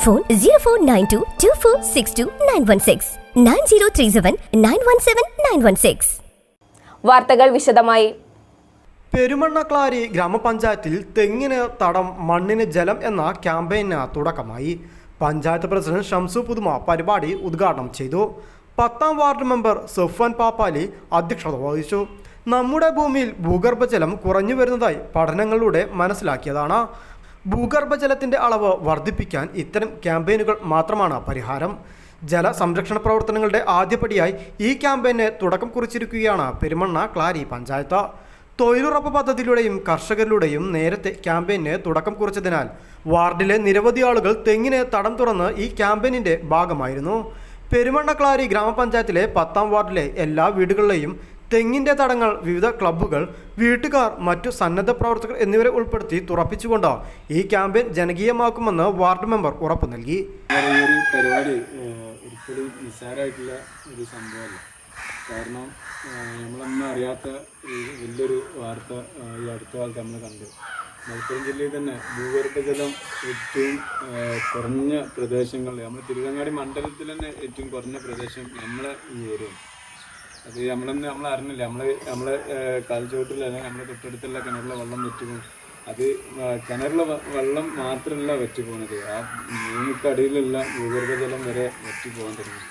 Phone zero four nine two two four six two nine one six nine zero three seven nine one seven nine one six വാർത്തകൾ വിശദമായി. പെരുമണ്ണക്ലാരി ഗ്രാമപഞ്ചായത്തിൽ തെങ്ങിന് തടം മണ്ണിന് ജലം എന്ന ക്യാമ്പയിന് തുടക്കമായി. പഞ്ചായത്ത് പ്രസിഡന്റ് ഷംസു പുതുമ പരിപാടി ഉദ്ഘാടനം ചെയ്തു. പത്താം വാർഡ് മെമ്പർ സുഫാൻ പാപ്പാലി അധ്യക്ഷത വഹിച്ചു. നമ്മുടെ ഭൂമിയിൽ ഭൂഗർഭജലം കുറഞ്ഞു വരുന്നതായി പഠനങ്ങളിലൂടെ മനസ്സിലാക്കിയതാണ്. ഭൂഗർഭജലത്തിന്റെ അളവ് വർദ്ധിപ്പിക്കാൻ ഇത്തരം ക്യാമ്പയിനുകൾ മാത്രമാണ് പരിഹാരം. ജല സംരക്ഷണ പ്രവർത്തനങ്ങളുടെ ആദ്യപടിയായി ഈ ക്യാമ്പയിന് തുടക്കം കുറിച്ചിരിക്കുകയാണ് പെരുമണ്ണ ക്ലാരി പഞ്ചായത്ത്. തൊഴിലുറപ്പ് പദ്ധതിയിലൂടെയും കർഷകരിലൂടെയും നേരത്തെ ക്യാമ്പയിന് തുടക്കം കുറിച്ചതിനാൽ വാർഡിലെ നിരവധി ആളുകൾ തെങ്ങിന് തടം തുറന്ന് ഈ ക്യാമ്പയിനിന്റെ ഭാഗമായിരുന്നു. പെരുമണ്ണ ക്ലാരി ഗ്രാമപഞ്ചായത്തിലെ പത്താം വാർഡിലെ എല്ലാ വീടുകളിലെയും തെങ്ങിന്റെ തടങ്ങൾ വിവിധ ക്ലബ്ബുകൾ വീട്ടുകാർ മറ്റു സന്നദ്ധ പ്രവർത്തകർ എന്നിവരെ ഉൾപ്പെടുത്തി തുറപ്പിച്ചുകൊണ്ട് ഈ ക്യാമ്പയിൻ ജനകീയമാക്കുമെന്ന് വാർഡ് മെമ്പർ ഉറപ്പു നൽകി. ഒരു പരിപാടി ഒരിക്കലും നിസ്സാരമായിട്ടുള്ള ഒരു സംഭവമല്ല. കാരണം നമ്മളൊന്നും അറിയാത്ത വലിയൊരു വാർത്ത ഈ അടുത്ത കാലത്ത് നമ്മൾ കണ്ടു. മലപ്പുറം ജില്ലയിൽ തന്നെ ഭൂഗർഭജലം ഏറ്റവും കുറഞ്ഞ പ്രദേശങ്ങളിൽ നമ്മൾ തിരുവങ്ങാടി മണ്ഡലത്തിൽ തന്നെ ഏറ്റവും കുറഞ്ഞ പ്രദേശം നമ്മളെ ഈ ഏരിയ അത് നമ്മളൊന്നും നമ്മൾ അറിഞ്ഞില്ല. നമ്മൾ നമ്മൾ കാൽച്ചുവട്ടിൽ അല്ലെങ്കിൽ നമ്മുടെ തൊട്ടടുത്തുള്ള കിണറിലെ വെള്ളം വെറ്റുപോകും. അത് കിണറിലെ വെള്ളം മാത്രമല്ല വെറ്റുപോകുന്നത് ആ ഭൂമിക്കടിയിലുള്ള ഭൂഗർഭജലം വരെ വെറ്റുപോകാൻ തുടങ്ങി.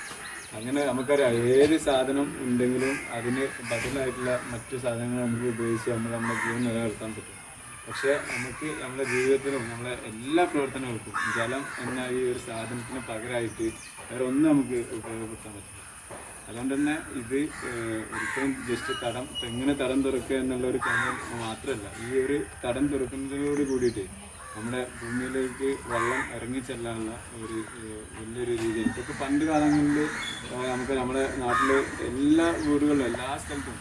അങ്ങനെ നമുക്കറിയാം ഏത് സാധനം ഉണ്ടെങ്കിലും അതിന് ബദലായിട്ടുള്ള മറ്റു സാധനങ്ങൾ നമുക്ക് ഉപയോഗിച്ച് നമ്മൾ നമ്മുടെ ജീവൻ നിലനിർത്താൻ പറ്റും. പക്ഷേ നമുക്ക് നമ്മുടെ ജീവിതത്തിലും നമ്മളെ എല്ലാ പ്രവർത്തനങ്ങൾക്കും ജലം എന്ന ഈ ഒരു സാധനത്തിന് പകരമായിട്ട് വേറെ ഒന്നും നമുക്ക് ഉപയോഗപ്പെടുത്താൻ പറ്റില്ല. അതുകൊണ്ട് തന്നെ ഇത് ഒരിക്കലും ജസ്റ്റ് തടം എങ്ങനെ തടം തുറക്കുക എന്നുള്ള ഒരു കാര്യം മാത്രമല്ല. ഈ ഒരു തടം തുറക്കുന്നതിനോട് കൂടിയിട്ട് നമ്മുടെ ഭൂമിയിലേക്ക് വെള്ളം ഇറങ്ങിച്ചെല്ലാനുള്ള ഒരു വലിയൊരു രീതി ഇതൊക്കെ പണ്ട് കാലങ്ങളിൽ നമുക്ക് നമ്മുടെ നാട്ടിലെ എല്ലാ വീടുകളിലും എല്ലാ സ്ഥലത്തും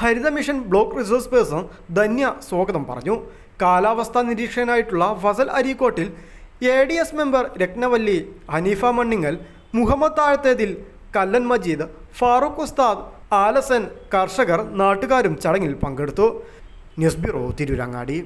Haritha mission block resource person Dhanya സ്വാഗതം പറഞ്ഞു. കാലാവസ്ഥാ നിരീക്ഷകനായിട്ടുള്ള Fasal അരീക്കോട്ടിൽ A D S member Rathnavalli Hanifa Manningal Muhammad താഴത്തേതിൽ Kallan Majeed Farooq ഉസ്താദ് ആലസൻ കർഷകർ നാട്ടുകാരും ചടങ്ങിൽ പങ്കെടുത്തു. News bureau Tirurangadi.